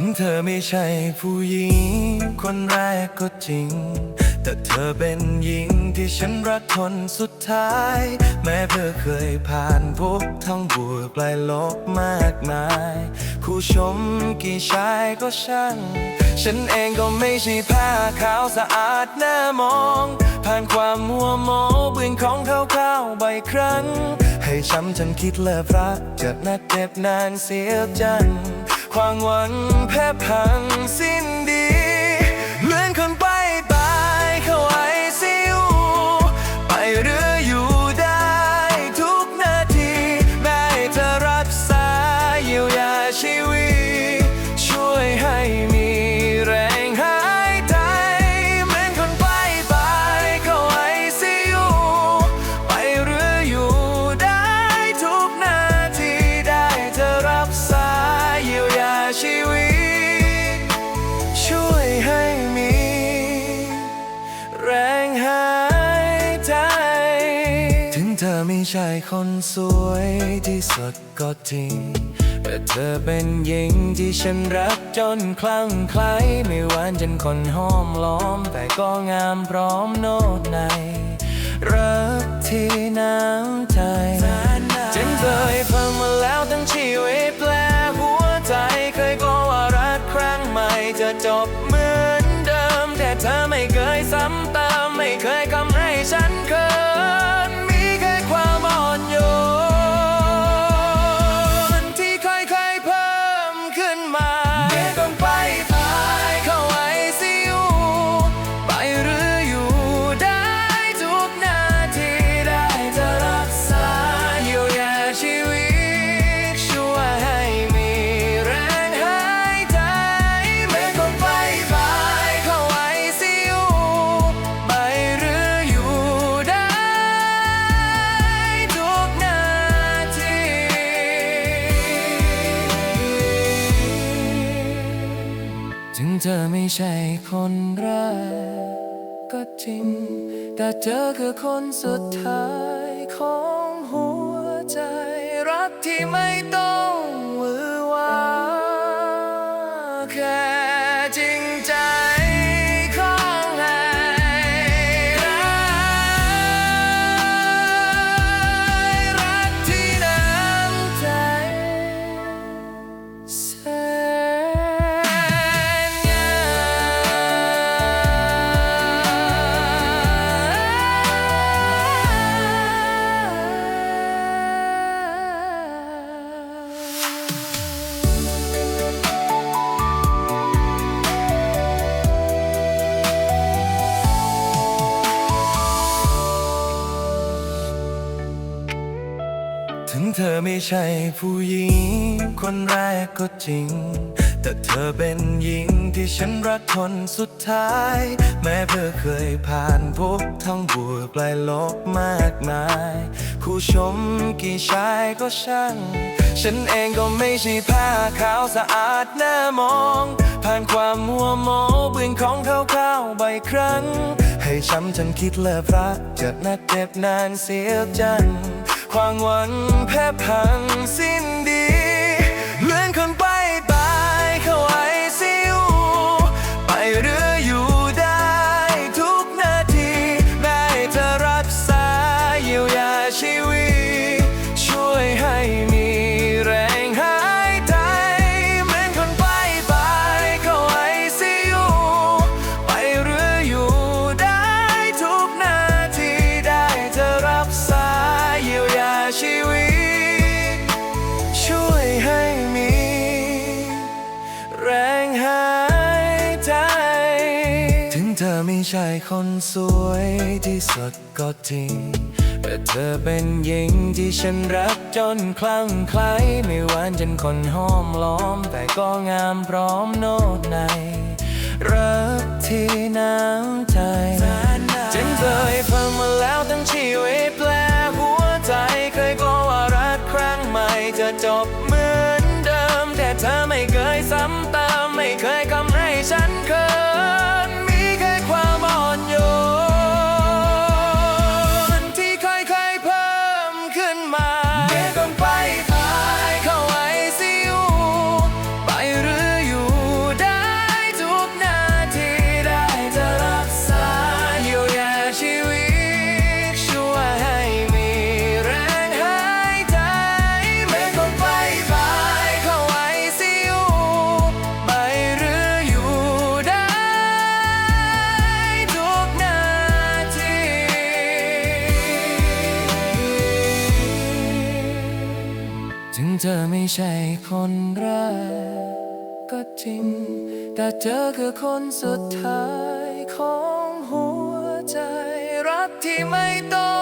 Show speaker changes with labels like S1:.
S1: ถึงเธอไม่ใช่ผู้หญิง คนแรกก็จริง แต่เธอเป็นหญิงที่ฉันรักคนสุดท้าย แม้เธอเคยผ่านพบทั้งบวกและลบมากมาย ผู้ชมกี่ชายก็ช่าง ฉันเองก็ไม่ใช่ผ้าขาวสะอาดหน้ามอง ผ่านความมัวโมเบื้องของเขาเข้าๆบ่อยครั้ง ให้ช้ำจนคิดเลิกรักจะนัดเจ็บนานเสียจัง ความหวังแพ้พังสิ้นดี ใช่คนสวยที่สุดก็จริง แต่เธอเป็นหญิงที่ฉันรักจนคลั่งไคล้ไม่หวานจนคนห้อมล้อม แต่ก็งามพร้อมโน้ตใน รักที่น้ำใจ เธอไม่ใช่คนแรกก็จริง แต่เธอคือคนสุดท้ายของหัวใจรักที่ไม่ต้อง เธอไม่ใช่ผู้หญิง คนแรกก็จริง แต่เธอเป็นหญิงที่ฉันรักคนสุดท้าย แม้เธอเคยผ่านพบทั้งบวกและลบมากมาย ผู้ชมกี่ชายก็ช่าง ฉันเองก็ไม่ใช่ผ้าขาวสะอาดหน้ามอง ผ่านความมัวโมเบื้องของเข้าๆบ่อยครั้ง ให้ช้ำจนคิดเลิกรักจะนัดเจ็บนานเสียจัง ความหวังแพ้พังสิ้น เธอไม่ใช่คนสวยที่สุดก็จริง แต่เธอเป็นหญิงที่ฉันรักจนคลั่งไคล้ไม่หวานจนคนห้อมล้อม แต่ก็งามพร้อมโน้ตใน รักที่น้ำใจฉันเคยฟังมาแล้วทั้งชีวิตแปลหัวใจเคยกลัวว่ารักครั้งใหม่จะจบเหมือนเดิม แต่เธอไม่เคยซ้ำเติมไม่เคยทำ เธอไม่ใช่คนแรกก็จริง แต่เธอคือคนสุดท้ายของหัวใจรักที่ไม่ต้อง